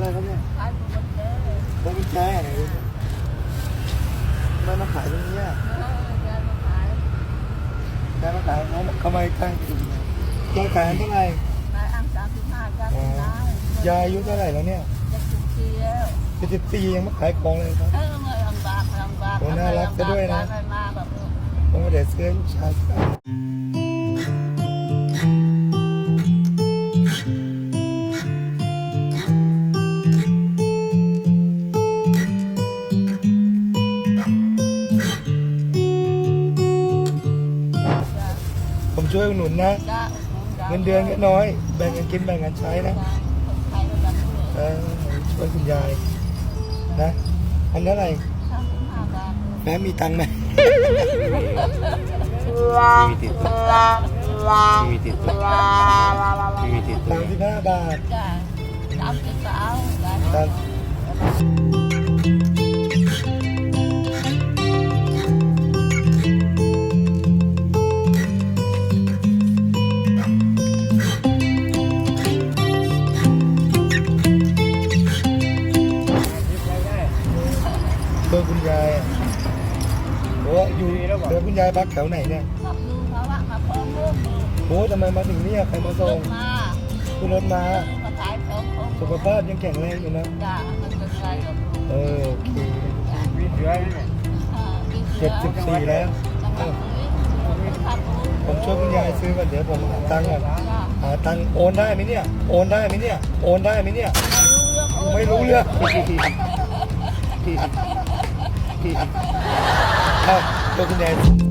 อะไรครับเนี่ยขายบุญเด้อพวงกุญแจไหนดูสิทำไมมาขายตรงนี้อะเออยายมาขายยายมาขายเขาทำไมตั้งอยู่ยายขายเท่าไหร่นายอังสามสิบห้าจ้าอ๋อคุณนายยายอายุเท่าไหร่แล้วเนี่ยจะจุดเชียวเจ็ดสิบปียังมาขายของเลยครับเออเมื่อลำบากลำบากโอ้น่ารักซะด้วยนะไปมาแบบเออผมก็เดี๋ยวซื้อให้ลูกชา ช่วยอุดหนุนนะ จ้าจ้าเงินเดือนก็น้อย แบ่งกันกินแบ่งกันใช้นะจ้าคนไทยด้วยกันด้วยเออช่วยคุณยายนะ อันเท่าไหร่สามสิบห้าบาทแม่มีตังค์ไหมมีติดตัวมีติดตัวมีติดตัสาว มสิบห้าบาท จ้าสามสิบสาวจ้าครับ โอ้อยู่เบอร์คุณยายพักแถวไหนเนี่ยขับดูเขาว่ามาพร้อมลูกโอ้ทำไมมาถึงเนี่ยใครมาลส่งงมาคุณรถมามาขายของของสุขภาพยังแข็งแรงอยู่นะจ้ามันเป็นไรหรอกเออโอเคมีเสือเนี่ยอ่ากินเสืเจ็อดสิบสี่แล้วจังหวัดเลยขับดูผมช่วยคุณยายซื้อก่อนเดี๋ยวผมหาตังค์ก่อนจ้าหาตังค์โอนได้ไหมเนี่ย โอนได้ไหมเนี่ย โอนได้ไหมเนี่ย ไม่รู้เรื่อง เอ้าช่วยคุณยาย